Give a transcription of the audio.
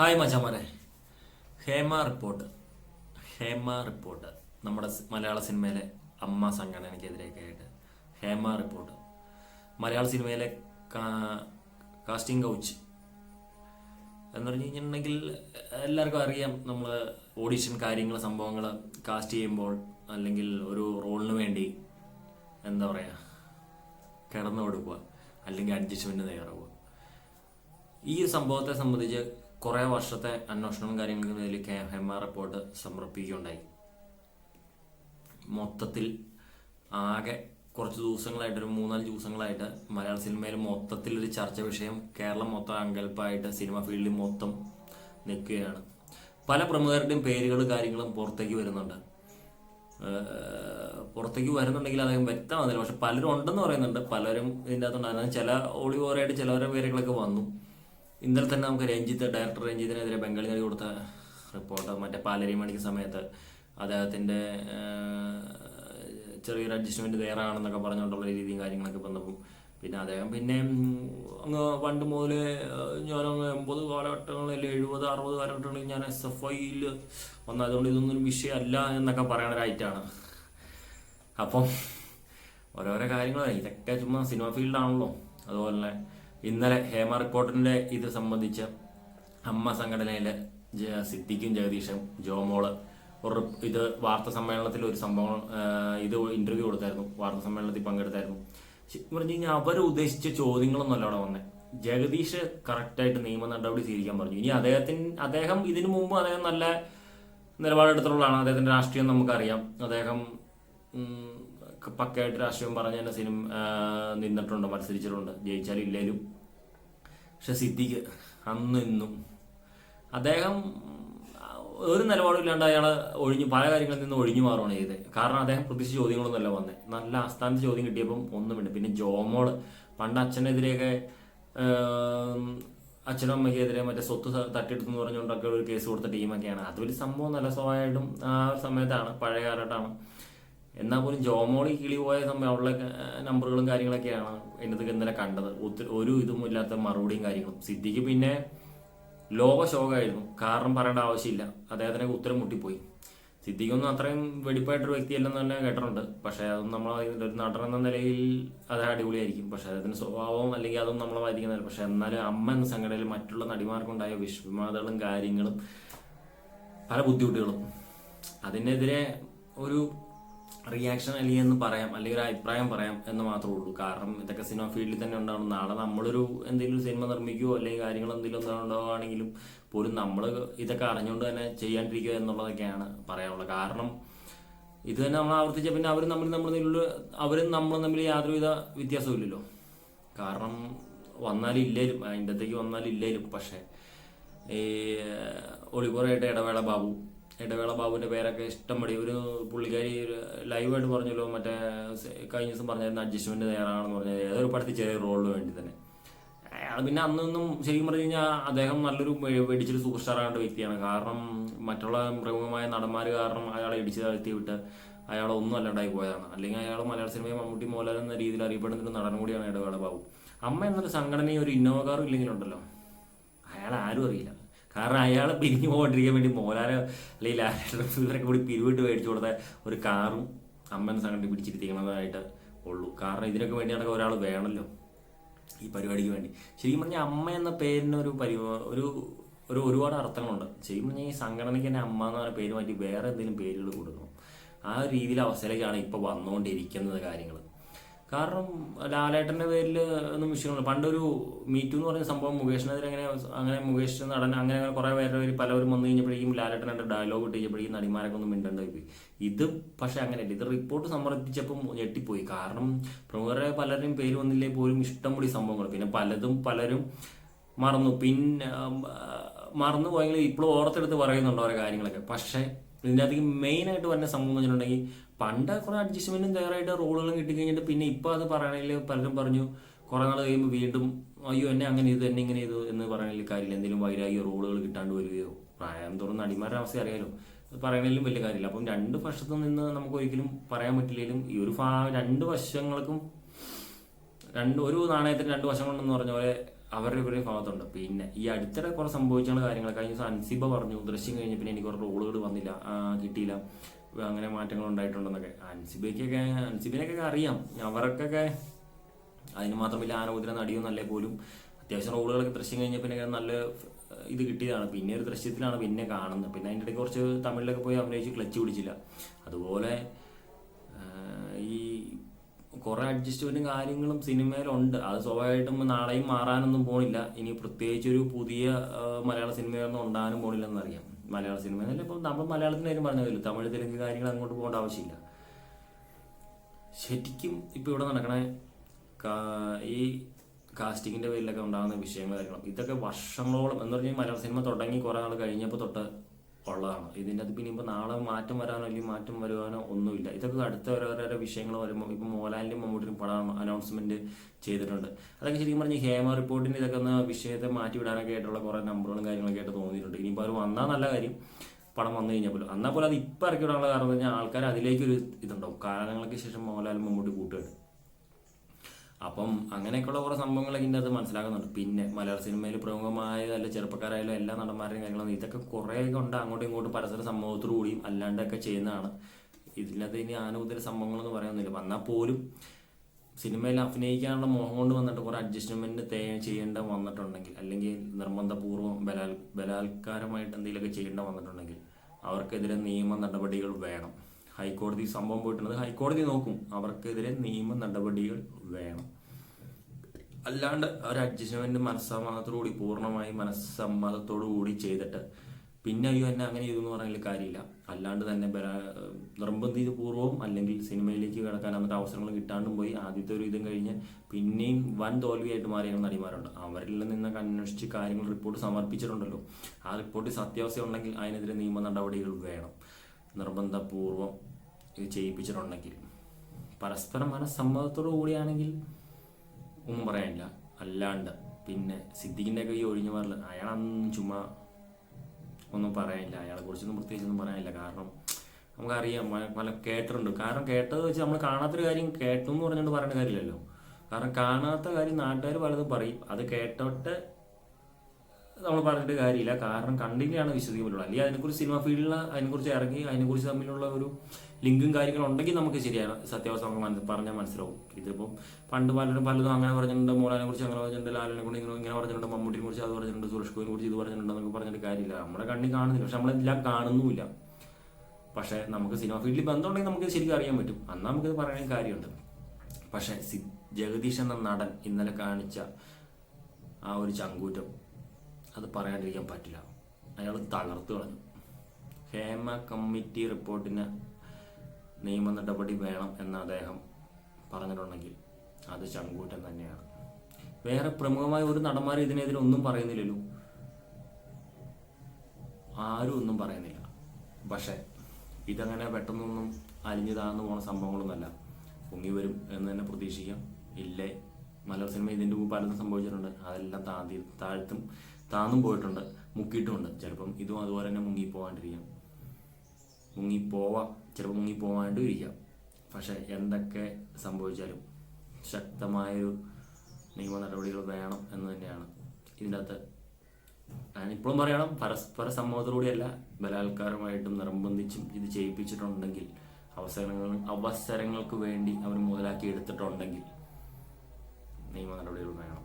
Hi മച്ചാമനെ. Hema report. Hema report. നമ്മുടെ മലയാള സിനിമയിലെ അമ്മ സംഘടനയ്ക്കെതിരെയൊക്കെ ആയിട്ട് ഹേമ റിപ്പോർട്ട്. മലയാള സിനിമയിലെ കാസ്റ്റിംഗ് കൗച്ച് എന്ന് പറഞ്ഞു കഴിഞ്ഞിട്ടുണ്ടെങ്കിൽ എല്ലാവർക്കും അറിയാം നമ്മൾ ഓഡിഷൻ കാര്യങ്ങൾ സംഭവങ്ങൾ കാസ്റ്റ് ചെയ്യുമ്പോൾ അല്ലെങ്കിൽ ഒരു റോളിന് വേണ്ടി എന്താ പറയുക കിടന്നു കൊടുക്കുക അല്ലെങ്കിൽ അഡ്ജസ്റ്റ്മെന്റ് തയ്യാറാവുക. ഈ സംഭവത്തെ സംബന്ധിച്ച് കുറേ വർഷത്തെ അന്വേഷണവും കാര്യങ്ങളും ഇതിൽ കെ ഹെമ റിപ്പോർട്ട് സമർപ്പിക്കുകയുണ്ടായി. മൊത്തത്തിൽ ആകെ കുറച്ച് ദിവസങ്ങളായിട്ട് ഒരു മൂന്നാൽ ദിവസങ്ങളായിട്ട് മലയാള സിനിമയിൽ മൊത്തത്തിൽ ഒരു ചർച്ച വിഷയം കേരളം മൊത്തം അങ്കൽപ്പായിട്ട് സിനിമ ഫീൽഡിൽ മൊത്തം നിൽക്കുകയാണ്. പല പ്രമുഖരുടെയും പേരുകൾ കാര്യങ്ങളും പുറത്തേക്ക് വരുന്നുണ്ട്. പുറത്തേക്ക് വരുന്നുണ്ടെങ്കിൽ അദ്ദേഹം വ്യക്തമാകുന്നില്ല. പക്ഷെ പലരും ഉണ്ടെന്ന് പറയുന്നുണ്ട്. പലരും ഇതിന്റെ അകത്തുണ്ടായിരുന്നു ചില ഒളിവോറായിട്ട് ചിലവരുടെ പേരുകളൊക്കെ വന്നു. ഇന്നലെ തന്നെ നമുക്ക് രഞ്ജിത്ത് ഡയറക്ടർ രഞ്ജിത്തിനെതിരെ ബംഗാളി നൽകി കൊടുത്ത റിപ്പോർട്ട് മറ്റേ പാലരി മണിക്ക് സമയത്ത് അദ്ദേഹത്തിന്റെ ചെറിയൊരു അഡ്ജസ്റ്റ്മെന്റ് തയ്യാറാണെന്നൊക്കെ പറഞ്ഞുകൊണ്ടുള്ള രീതിയും കാര്യങ്ങളൊക്കെ വന്നപ്പോൾ പിന്നെ അദ്ദേഹം പിന്നെ അങ്ങ് പണ്ട് മുതൽ ഞാനങ്ങ് എൺപത് കാലഘട്ടങ്ങളിൽ എഴുപത് അറുപത് കാലഘട്ടങ്ങളിൽ ഞാൻ എസ് എഫ് ഐയിൽ വന്നതുകൊണ്ട് ഇതൊന്നും ഒരു വിഷയമല്ല എന്നൊക്കെ പറയണ ഒരായിട്ടാണ് അപ്പം ഓരോരോ കാര്യങ്ങളാണ് ഇതൊക്കെ ചുമ്മാ സിനിമ ഫീൽഡാണല്ലോ അതുപോലെ ഇന്നലെ ഹേമ റിപ്പോർട്ടിന്റെ ഇത് സംബന്ധിച്ച് അമ്മ സംഘടനയിലെ സിദ്ദിഖും ജഗദീഷും ജോമോൾ ഒരു ഇത് വാർത്താ സമ്മേളനത്തിൽ ഒരു സംഭവം ഇത് ഇന്റർവ്യൂ കൊടുത്തായിരുന്നു. വാർത്താ സമ്മേളനത്തിൽ പങ്കെടുത്തായിരുന്നു. പറഞ്ഞു കഴിഞ്ഞാൽ അവർ ഉദ്ദേശിച്ച ചോദ്യങ്ങളൊന്നും അല്ല അവിടെ വന്നേ. ജഗദീഷ് കറക്റ്റായിട്ട് നിയമ നടപടി സ്വീകരിക്കാൻ പറഞ്ഞു. ഇനി അദ്ദേഹത്തിന് അദ്ദേഹം ഇതിനു മുമ്പ് അദ്ദേഹം നല്ല നിലപാടെടുത്തിട്ടുള്ളതാണ്. അദ്ദേഹത്തിന്റെ രാഷ്ട്രീയം നമുക്കറിയാം. അദ്ദേഹം പക്കയായിട്ട് രാഷ്ട്രീയം പറഞ്ഞ് തന്നെ സിനിമ നിന്നിട്ടുണ്ട് മത്സരിച്ചിട്ടുണ്ട്. ജയിച്ചാലും ഇല്ലേലും പക്ഷെ സിദ്ദിഖ് അന്ന് ഇന്നും അദ്ദേഹം ഒരു നിലപാടും ഇല്ലാണ്ട് അയാൾ ഒഴിഞ്ഞു പല കാര്യങ്ങളിൽ നിന്ന് ഒഴിഞ്ഞു മാറുകയാണ് ചെയ്തത്. കാരണം അദ്ദേഹം പ്രതീക്ഷിച്ച ചോദ്യങ്ങളൊന്നുമല്ല വന്നത് നല്ല ആസ്ഥാനത്ത് ചോദ്യം കിട്ടിയപ്പം ഒന്നും വേണ്ട പിന്നെ ജോമോൾ പണ്ട് അച്ഛനെതിരെയൊക്കെ അച്ഛനും അമ്മയ്ക്കെതിരെ മറ്റേ സ്വത്ത് തട്ടിയെടുത്തെന്ന് പറഞ്ഞുകൊണ്ടൊക്കെ ഒരു കേസ് കൊടുത്ത ടീമൊക്കെയാണ്. അത് വലിയ സംഭവം നല്ല സ്വാഭാവികമായിട്ടും ആ സമയത്താണ് പഴയ കാലഘട്ടമാണ്. എന്നാൽ പോലും ജോമോളി കിളി പോയ സമയം അവളുടെ നമ്പറുകളും കാര്യങ്ങളൊക്കെയാണ് എന്നതൊക്കെ ഇന്നലെ കണ്ടത്. ഒത്തിരി ഒരു ഇതും ഇല്ലാത്ത മറുപടിയും കാര്യങ്ങളും. സിദ്ധിക്ക് പിന്നെ ലോക ശോകമായിരുന്നു കാരണം പറയേണ്ട ആവശ്യമില്ല. അദ്ദേഹത്തിന് ഉത്തരം മുട്ടിപ്പോയി. സിദ്ദിഖൊന്നും അത്രയും വെടിപ്പായിട്ടൊരു വ്യക്തിയല്ലെന്ന് തന്നെ കേട്ടിട്ടുണ്ട്. പക്ഷേ അതൊന്നും നമ്മൾ ഒരു നടൻ എന്ന നിലയിൽ അത് അടിപൊളിയായിരിക്കും. പക്ഷേ അദ്ദേഹത്തിന്റെ സ്വഭാവം അല്ലെങ്കിൽ അതൊന്നും നമ്മളെ വായിക്കുന്നില്ല പക്ഷേ എന്നാലും അമ്മ എന്ന സംഘടനയിൽ മറ്റുള്ള നടിമാർക്കുണ്ടായ വിഷമതകളും കാര്യങ്ങളും പല ബുദ്ധിമുട്ടുകളും അതിനെതിരെ ഒരു റിയാക്ഷൻ അല്ലെങ്കിൽ എന്ന് പറയാം അല്ലെങ്കിൽ ഒരു അഭിപ്രായം പറയാം എന്ന് മാത്രമേ ഉള്ളൂ. കാരണം ഇതൊക്കെ സിനിമ ഫീൽഡിൽ തന്നെ ഉണ്ടാവണം. നാളെ നമ്മളൊരു എന്തെങ്കിലും സിനിമ നിർമ്മിക്കുകയോ അല്ലെങ്കിൽ കാര്യങ്ങൾ എന്തെങ്കിലും എന്താ ഉണ്ടാവുകയാണെങ്കിലും പോലും നമ്മൾ ഇതൊക്കെ അറിഞ്ഞുകൊണ്ട് തന്നെ ചെയ്യാണ്ടിരിക്കുക എന്നുള്ളതൊക്കെയാണ് പറയാനുള്ളത്. കാരണം ഇത് തന്നെ നമ്മൾ ആവർത്തിച്ച പിന്നെ അവരും നമ്മൾ നമ്മൾ അവരും നമ്മളും തമ്മിൽ യാതൊരുവിധ വ്യത്യാസവും ഇല്ലല്ലോ കാരണം വന്നാലും ഇല്ലേലും അതിന്റെ അകത്തേക്ക് വന്നാലും ഇല്ലേലും. പക്ഷേ ഈ ഒളിപുറയായിട്ട് ഇടവേള ബാബു. ഇടവേള ബാബുവിന്റെ പേരൊക്കെ ഇഷ്ടംപടി. ഒരു പുള്ളിക്കാരി ലൈവായിട്ട് പറഞ്ഞല്ലോ മറ്റേ കഴിഞ്ഞ ദിവസം പറഞ്ഞായിരുന്നു അഡ്ജസ്റ്റ്മെന്റ് തയ്യാറാണെന്ന് പറഞ്ഞത് ഏതൊരു പടത്തിൽ ചെറിയ റോളിന് വേണ്ടി തന്നെ. അയാൾ പിന്നെ അന്നൊന്നും ശരിക്കും പറഞ്ഞു കഴിഞ്ഞാൽ അദ്ദേഹം നല്ലൊരു വെടിച്ചൊരു സൂപ്പർ സ്റ്റാർ ആകേണ്ട വ്യക്തിയാണ്. കാരണം മറ്റുള്ള പ്രമുഖമായ നടന്മാർ കാരണം അയാളെ ഇടിച്ച് താഴ്ത്തി വിട്ട് അയാൾ ഒന്നും അല്ലാണ്ടായി പോയതാണ്. അല്ലെങ്കിൽ അയാൾ മലയാള സിനിമയെ മമ്മൂട്ടി മോഹൻലാൽ എന്ന രീതിയിൽ അറിയപ്പെടുന്ന ഒരു നടൻ കൂടിയാണ് ഇടവേള ബാബു. അമ്മ എന്നൊരു സംഘടനയും ഒരു ഇന്നോവ കാറും ഇല്ലെങ്കിലുണ്ടല്ലോ. അയാൾ ആരും അറിയില്ല. കാരണം അയാൾ പിരിഞ്ഞു പോകാണ്ടിരിക്കാൻ വേണ്ടി മോലാല അല്ലെങ്കിൽ ലാലേട്ടൻ കൂടി പിരിവിട്ട് മേടിച്ചു കൊടുത്ത ഒരു കാറും അമ്മൻ സംഘടന പിടിച്ചിരുത്തിക്കണതായിട്ട് ഉള്ളൂ. കാരണം ഇതിനൊക്കെ വേണ്ടി ഒരാൾ വേണമല്ലോ ഈ പരിപാടിക്ക് വേണ്ടി. ശരിക്കും പറഞ്ഞാൽ അമ്മ എന്ന പേരിന് ഒരു പരി ഒരു ഒരു ഒരുപാട് അർത്ഥങ്ങളുണ്ട്. ശരിക്കും പറഞ്ഞാൽ ഈ സംഘടനയ്ക്ക് തന്നെ അമ്മ എന്ന് പറഞ്ഞ പേര് മാറ്റി വേറെ എന്തെങ്കിലും പേരുകൾ കൊടുക്കണം. ആ ഒരു രീതിയിലെ അവസ്ഥയിലേക്കാണ് ഇപ്പോൾ വന്നുകൊണ്ടിരിക്കുന്നത് കാര്യങ്ങൾ കാരണം ലാലേട്ടന്റെ പേരിൽ ഒന്നും വിഷയമില്ല പണ്ടൊരു മീറ്റു എന്ന് പറയുന്ന സംഭവം മുകേഷിനെതിരെ അങ്ങനെ അങ്ങനെ മുകേഷ് നടൻ അങ്ങനെ അങ്ങനെ കുറെ പേരുടെ പേര് പലവരും വന്നു കഴിഞ്ഞപ്പോഴേക്കും ലാലേട്ടൻ എന്റെ ഡയലോഗ് ഇട്ട് കഴിഞ്ഞപ്പോഴേക്കും നടിമാരൊക്കെ ഒന്നും മിണ്ടണ്ടായി പോയി ഇത് പക്ഷെ അങ്ങനെയല്ല. ഇത് റിപ്പോർട്ട് സമർപ്പിച്ചപ്പം ഞെട്ടിപ്പോയി. കാരണം പ്രമുഖരെ പലരും പേര് വന്നില്ലേ പോലും ഇഷ്ടം കൂടി സംഭവങ്ങൾ. പിന്നെ പലതും പലരും മറന്നു. പിന്നെ മറന്നു പോയെങ്കിൽ ഇപ്പോഴും ഓർത്തെടുത്ത് പറയുന്നുണ്ട് ഓരോ കാര്യങ്ങളൊക്കെ. പക്ഷേ ഇതിന്റെ മെയിൻ ആയിട്ട് വരുന്ന സംഭവം വെച്ചിട്ടുണ്ടെങ്കിൽ പണ്ട് കുറെ അഡ്ജസ്റ്റ്മെന്റും തയ്യാറായിട്ട് റോളുകളും കിട്ടിക്കഴിഞ്ഞിട്ട് പിന്നെ ഇപ്പോൾ അത് പറയണമെങ്കിൽ പലരും പറഞ്ഞു കുറെ നാൾ കഴിയുമ്പോൾ വീണ്ടും അയ്യോ എന്നെ അങ്ങനെ ചെയ്തു എന്നെ ഇങ്ങനെ ചെയ്തു എന്ന് പറയണമെങ്കിൽ കാര്യമില്ല. എന്തെങ്കിലും വൈരാഗ്യ റോളുകൾ കിട്ടാണ്ട് വരികയോ. പ്രായം തോറും നടിമാരുടെ അവസ്ഥ അറിയാലോ. പറയണതിലും വലിയ കാര്യമില്ല. അപ്പം രണ്ട് വശത്തു നിന്ന് നമുക്ക് ഒരിക്കലും പറയാൻ പറ്റില്ലെങ്കിലും ഈ ഒരു രണ്ട് വശങ്ങൾക്കും രണ്ട് ഒരു നാണയത്തിന് രണ്ട് വശങ്ങളുണ്ടെന്ന് പറഞ്ഞ പോലെ അവരുടെ ഇവരുടെ ഭാഗത്തുണ്ട്. പിന്നെ ഈ അടുത്തിടെ കുറെ സംഭവിച്ചുള്ള കാര്യങ്ങൾ കഴിഞ്ഞ അൻസിബ പറഞ്ഞു ദൃശ്യം കഴിഞ്ഞ പിന്നെ എനിക്ക് കുറേ റോളുകൾ വന്നില്ല കിട്ടിയില്ല അങ്ങനെ മാറ്റങ്ങൾ ഉണ്ടായിട്ടുണ്ടെന്നൊക്കെ. അൻസിബയ്ക്കൊക്കെ അൻസിബിനൊക്കെ അറിയാം. അവർക്കൊക്കെ അതിന് മാത്രമില്ല ആനോദന നടിയൊന്നല്ലേ പോലും. അത്യാവശ്യം റോളുകളൊക്കെ ദൃശ്യം കഴിഞ്ഞ പിന്നെ നല്ല ഇത് കിട്ടിയതാണ്. പിന്നെ ഒരു ദൃശ്യത്തിലാണ് പിന്നെ കാണുന്നത്. പിന്നെ അതിന്റെ ഇടയ്ക്ക് കുറച്ച് തമിഴിലൊക്കെ പോയി അഭിനയിച്ച് ക്ലച്ച് പിടിച്ചില്ല. അതുപോലെ കുറെ അഡ്ജസ്റ്റ്മെന്റും കാര്യങ്ങളും സിനിമയിലുണ്ട്. അത് സ്വാഭാവികമായിട്ടും നാളെയും മാറാനൊന്നും പോണില്ല. ഇനി പ്രത്യേകിച്ച് ഒരു പുതിയ മലയാള സിനിമയൊന്നും ഉണ്ടാകാനും പോണില്ല അറിയാം. മലയാള സിനിമ എന്നല്ല ഇപ്പോൾ നമ്മൾ മലയാളത്തിന്റെ കാര്യം പറഞ്ഞതല്ലോ തമിഴ് തെലുങ്ക് കാര്യങ്ങൾ അങ്ങോട്ട് പോകേണ്ട ആവശ്യമില്ല. ശരിക്കും ഇപ്പോൾ ഇവിടെ നടക്കണ ഈ കാസ്റ്റിങ്ങിന്റെ പേരിലൊക്കെ ഉണ്ടാകുന്ന വിഷയങ്ങൾ കാര്യങ്ങളും ഇതൊക്കെ വർഷങ്ങളോളം എന്ന് പറഞ്ഞാൽ മലയാള സിനിമ തുടങ്ങി കുറെ നാൾ കഴിഞ്ഞപ്പോൾ തൊട്ട് ഉള്ളതാണ് ഇതിന്റെ അത് പിന്നെ ഇപ്പോൾ നാളെ മാറ്റം വരാനോ അല്ലെങ്കിൽ മാറ്റം വരുവാനോ ഒന്നുമില്ല. ഇതൊക്കെ അടുത്ത ഓരോരോ വിഷയങ്ങൾ വരുമ്പോൾ ഇപ്പോൾ മോഹൻലാലിന്റെയും മമ്മൂട്ടിനും പടം അനൗൺസ്മെന്റ് ചെയ്തിട്ടുണ്ട്. അതൊക്കെ ശരിക്കും പറഞ്ഞാൽ ഹേമ റിപ്പോർട്ടിന്റെ ഇതൊക്കെ ഒന്ന് വിഷയത്തെ മാറ്റി വിടാനൊക്കെ ആയിട്ടുള്ള കുറേ നമ്പറുകളും കാര്യങ്ങളൊക്കെ ആയിട്ട് തോന്നിയിട്ടുണ്ട്. ഇനിയിപ്പോൾ അവർ വന്നാൽ നല്ല കാര്യം. പടം വന്നു കഴിഞ്ഞാൽ പോലും. എന്നാൽ പോലും അത് ഇപ്പം ഇറക്കി വിടാനുള്ള കാരണം എന്ന് പറഞ്ഞാൽ ആൾക്കാർ അതിലേക്കൊരു ഇതുണ്ടാവും. കാലങ്ങൾക്ക് ശേഷം മോഹൻലാലും മമ്മൂട്ടി കൂട്ടുകയാണ്. അപ്പം അങ്ങനെയൊക്കെയുള്ള കുറേ സംഭവങ്ങളൊക്കെ ഇതിന്റെ അത് മനസ്സിലാക്കുന്നുണ്ട്. പിന്നെ മലയാള സിനിമയിൽ പ്രമുഖമായ അല്ല ചെറുപ്പക്കാരായാലും എല്ലാ നടന്മാരുടെയും കാര്യങ്ങളും ഇതൊക്കെ കുറേയൊക്കെ ഉണ്ട് അങ്ങോട്ടും ഇങ്ങോട്ടും പരസ്പര സംഭവത്തോടുകൂടിയും അല്ലാണ്ടൊക്കെ ചെയ്യുന്നതാണ്. ഇതിനകത്ത് ഇനി ആനുകൂല്യ സംഭവങ്ങളെന്ന് പറയുന്നില്ല എന്നാൽ പോലും സിനിമയിൽ അഭിനയിക്കാനുള്ള മോഹം കൊണ്ട് വന്നിട്ട് കുറേ അഡ്ജസ്റ്റ്മെന്റ് തേ ചെയ്യേണ്ട വന്നിട്ടുണ്ടെങ്കിൽ അല്ലെങ്കിൽ നിർബന്ധപൂർവം ബലാൽ ബലാത്കാരമായിട്ട് എന്തെങ്കിലുമൊക്കെ ചെയ്യേണ്ട വന്നിട്ടുണ്ടെങ്കിൽ അവർക്കെതിരെ നിയമ നടപടികൾ വേണം. ഹൈക്കോടതി സംഭവം പോയിട്ടുണ്ട് ഹൈക്കോടതി നോക്കും. അവർക്കെതിരെ നിയമ നടപടികൾ വേണം. അല്ലാണ്ട് ഒരു അഡ്ജസ്റ്റ്മെന്റ് മനസ്സമ്മതത്തോടുകൂടി പൂർണമായി മനസ്സമ്മതത്തോടു കൂടി ചെയ്തിട്ട് പിന്നെ അയ്യോ എന്നെ അങ്ങനെ ചെയ്തു എന്ന് പറഞ്ഞാൽ കാര്യമില്ല. അല്ലാണ്ട് തന്നെ നിർബന്ധിതപൂർവം അല്ലെങ്കിൽ സിനിമയിലേക്ക് കിടക്കാൻ അന്നത്തെ അവസരങ്ങൾ കിട്ടാണ്ടും പോയി ആദ്യത്തെ ഒരു ഇതും കഴിഞ്ഞ് പിന്നെയും വൻ തോൽവിയായിട്ട് മാറിയ നടിമാരുണ്ട്. അവരിൽ നിന്നൊക്കെ അന്വേഷിച്ച് കാര്യങ്ങൾ റിപ്പോർട്ട് സമർപ്പിച്ചിട്ടുണ്ടല്ലോ. ആ റിപ്പോർട്ടിൽ സത്യാവസ്ഥ ഉണ്ടെങ്കിൽ അതിനെതിരെ നിയമ നടപടികൾ വേണം. നിർബന്ധപൂർവം ഇത് ചെയ്യിപ്പിച്ചിട്ടുണ്ടെങ്കിൽ. പരസ്പരം മനസ്സമ്മതത്തോടു കൂടിയാണെങ്കിൽ ഒന്നും പറയാനില്ല. അല്ലാണ്ട് പിന്നെ സിദ്ദിഖിന്റെ കൈ ഒഴിഞ്ഞു പറയില്ല അയാളൊന്നും ചുമ്മാ ഒന്നും പറയാനില്ല. അയാളെ കുറിച്ചൊന്നും പ്രത്യേകിച്ചൊന്നും പറയാനില്ല. കാരണം നമുക്കറിയാം പല കേട്ടിട്ടുണ്ട്. കാരണം കേട്ടത് വെച്ച് നമ്മൾ കാണാത്തൊരു കാര്യം കേട്ടു എന്ന് പറഞ്ഞുകൊണ്ട് പറയേണ്ട കാര്യമില്ലല്ലോ. കാരണം കാണാത്ത കാര്യം നാട്ടുകാർ പലതും പറയും. അത് കേട്ടോട്ട് നമ്മൾ പറഞ്ഞിട്ട് കാര്യമില്ല. കാരണം വിശ്വസിക്കാൻ പറ്റുള്ളൂ അല്ലെങ്കിൽ അതിനെക്കുറിച്ച് സിനിമ ഫീൽഡിൽ അതിനെക്കുറിച്ച് ഇറങ്ങി അതിനെക്കുറിച്ച് തമ്മിലുള്ള ഒരു ലിങ്കും കാര്യങ്ങളും ഉണ്ടെങ്കിൽ നമുക്ക് ശരിയാണ്. സത്യാവസ്ഥ നമുക്ക് പറഞ്ഞാൽ മനസ്സിലാവും. ഇതിപ്പം പണ്ട് പലരും പലതും അങ്ങനെ പറഞ്ഞിട്ടുണ്ട്. മോളാനെ കുറിച്ച് അങ്ങനെ പറഞ്ഞിട്ടുണ്ട്. ലാലിനെ കൊണ്ട് ഇങ്ങനെ പറഞ്ഞിട്ടുണ്ട്. മമ്മൂട്ടിനെ കുറിച്ച് അത് പറഞ്ഞിട്ടുണ്ട്. സുരേഷ് ഗോപിനെ കുറിച്ച് ഇത് പറഞ്ഞിട്ടുണ്ട് എന്നൊക്കെ പറഞ്ഞിട്ട് കാര്യമില്ല. നമ്മുടെ കണ്ണി കാണുന്നില്ല. പക്ഷെ നമ്മളെല്ലാം കാണുന്നുമില്ല. പക്ഷെ നമുക്ക് സിനിമ ഫീൽഡിൽ ബന്ധമുണ്ടെങ്കിൽ നമുക്ക് ശരിക്കും അറിയാൻ പറ്റും. അന്ന് നമുക്കിത് പറയാൻ കാര്യമുണ്ട്. പക്ഷെ ജഗദീഷ് എന്ന നടൻ ഇന്നലെ കാണിച്ച ആ ഒരു ചങ്കൂറ്റം അത് പറയാണ്ടിരിക്കാൻ പറ്റില്ല. അയാൾ തകർത്തു കളഞ്ഞു. ഹേമ കമ്മിറ്റി റിപ്പോർട്ടിന് നിയമ നടപടി വേണം എന്ന് അദ്ദേഹം പറഞ്ഞിട്ടുണ്ടെങ്കിൽ അത് ചങ്കൂറ്റം തന്നെയാണ്. വേറെ പ്രമുഖമായ ഒരു നടന്മാർ ഇതിനെതിരെ ഒന്നും പറയുന്നില്ലല്ലോ. ആരും ഒന്നും പറയുന്നില്ല. പക്ഷേ ഇതങ്ങനെ പെട്ടെന്നൊന്നും അലിഞ്ഞു താഴ്ന്നു പോണ സംഭവങ്ങളൊന്നുമല്ല. പൊങ്ങി വരും എന്ന് തന്നെ പ്രതീക്ഷിക്കാം. ഇല്ലേ? മലയാള സിനിമ ഇതിന്റെ മുമ്പ് പലതും സംഭവിച്ചിട്ടുണ്ട്. അതെല്ലാം താഴ്ത്തി താഴ്ത്തും താന്നും പോയിട്ടുണ്ട് മുക്കിയിട്ടുമുണ്ട്. ചിലപ്പം ഇതും അതുപോലെ തന്നെ മുങ്ങി പോകാണ്ടിരിക്കാം മുങ്ങിപ്പോവാം ചിലപ്പോൾ മുങ്ങി പോകാണ്ടും ഇരിക്കാം. പക്ഷെ എന്തൊക്കെ സംഭവിച്ചാലും ശക്തമായൊരു നിയമ നടപടികൾ വേണം എന്ന് തന്നെയാണ് ഇതിന്റെ അകത്ത് ഞാനിപ്പോഴും പറയണം പരസ്പര സമ്മതത്തോടെയല്ല ബലാത്കാരമായിട്ടും നിർബന്ധിച്ചും ഇത് ചെയ്യിപ്പിച്ചിട്ടുണ്ടെങ്കിൽ അവസരങ്ങൾ അവസരങ്ങൾക്ക് വേണ്ടി അവർ മുതലാക്കി എടുത്തിട്ടുണ്ടെങ്കിൽ നിയമ നടപടികൾ വേണം.